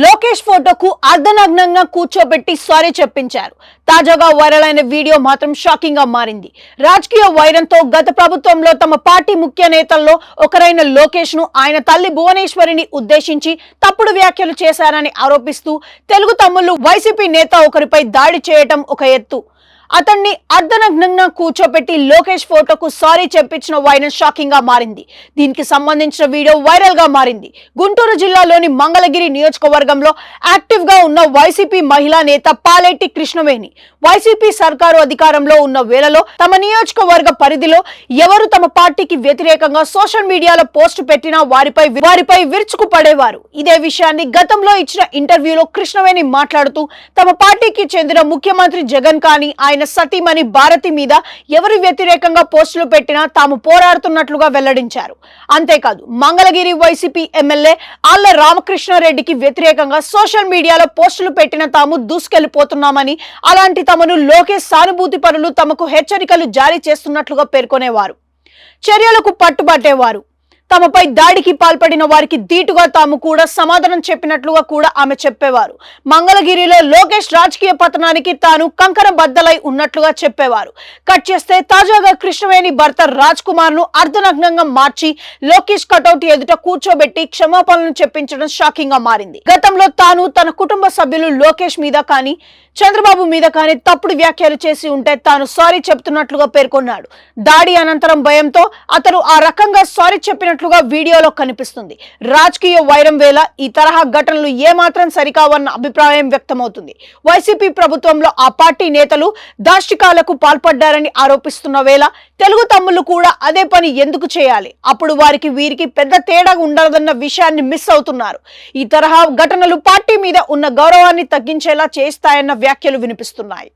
లోకేష్ ఫోటోకు అర్ధనగ్నంగా కూర్చోబెట్టి సారీ చెప్పించారు. తాజాగా వైరల్ అయిన వీడియో మాత్రం షాకింగ్గా మారింది. రాజకీయ వైరంతో గత ప్రభుత్వంలో తమ పార్టీ ముఖ్య నేతల్లో ఒకరైన లోకేష్ను ఆయన తల్లి భువనేశ్వరిని ఉద్దేశించి తప్పుడు వ్యాఖ్యలు చేశారని ఆరోపిస్తూ తెలుగు తమ్ముళ్ళు వైసీపీ నేత ఒకరిపై దాడి చేయటం ఒక ఎత్తు. అతన్ని అర్ధనగ్నంగా కూర్చోపెట్టి లోకేష్ ఫోటోకు సారీ చెప్పించిన వైరల్ షాకింగ్గా మారింది. దీనికి సంబంధించిన వీడియో వైరల్గా మారింది. గుంటూరు జిల్లాలోని మంగళగిరి నియోజకవర్గంలో యాక్టివ్గా ఉన్న వైసీపీ మహిళా నేత పాలెట్టి కృష్ణవేణి. వైసీపీ సర్కారు అధికారంలో ఉన్న వేళలో తమ నియోజకవర్గ పరిధిలో ఎవరు తమ పార్టీకి వ్యతిరేకంగా సోషల్ మీడియాలో పోస్ట్ పెట్టినా వారిపై వారిపై విరుచుకు పడేవారు. ఇదే విషయాన్ని గతంలో ఇచ్చిన ఇంటర్వ్యూలో కృష్ణవేణి మాట్లాడుతూ తమ పార్టీకి చెందిన ముఖ్యమంత్రి జగన్ కానీ ఆయన సతీమణి భారతి మీద ఎవరు వ్యతిరేకంగా పోస్టులు పెట్టినా తాము పోరాడుతున్నట్లుగా వెల్లడించారు. అంతేకాదు మంగళగిరి వైసీపీ ఎమ్మెల్యే ఆళ్ళ రామకృష్ణారెడ్డికి వ్యతిరేకంగా సోషల్ మీడియాలో పోస్టులు పెట్టిన తాము దూసుకెళ్ళిపోతున్నామని అలాంటి తమను లోకేష్ సానుభూతి పనులు తమకు హెచ్చరికలు జారీ చేస్తున్నట్లుగా పేర్కొనేవారు. చర్యలకు పట్టుబట్టేవారు. తమపై దాడికి పాల్పడిన వారికి ధీటుగా తాము కూడా సమాధానం చెప్పినట్లుగా కూడా ఆమె చెప్పేవారు. మంగళగిరిలో లోకేష్ రాజకీయ పతనానికి తాను కంకర బద్దలై ఉన్నట్లుగా చెప్పేవారు. కట్ చేస్తే తాజాగా కృష్ణవేణి భర్త రాజ్ కుమార్ను అర్ధనగ్నంగా మార్చి లోకేష్ కటౌట్ ఎదుట కూర్చోబెట్టి క్షమాపణలు చెప్పించడం షాకింగ్గా మారింది. గతంలో తాను తన కుటుంబ సభ్యులు లోకేష్ మీద కానీ చంద్రబాబు మీద కానీ తప్పుడు వ్యాఖ్యలు చేసి ఉంటే తాను సారీ చెప్తున్నట్లుగా పేర్కొన్నాడు. దాడి అనంతరం భయంతో అతను ఆ రకంగా సారీ చేస్తున్నట్లుగా వీడియోలో కనిపిస్తుంది. రాజకీయ వైరం వేళ ఈ తరహా ఘటనలు ఏమాత్రం సరికావన్న అభిప్రాయం వ్యక్తమవుతుంది. వైసీపీ ప్రభుత్వంలో ఆ పార్టీ నేతలు దాష్టికాలకు పాల్పడ్డారని ఆరోపిస్తున్న వేళ తెలుగు తమ్ముళ్ళు కూడా అదే పని ఎందుకు చేయాలి? అప్పుడు వారికి వీరికి పెద్ద తేడా ఉండదన్న విషయాన్ని మిస్ అవుతున్నారు. ఈ తరహా ఘటనలు పార్టీ మీద ఉన్న గౌరవాన్ని తగ్గించేలా చేస్తాయన్న వ్యాఖ్యలు వినిపిస్తున్నాయి.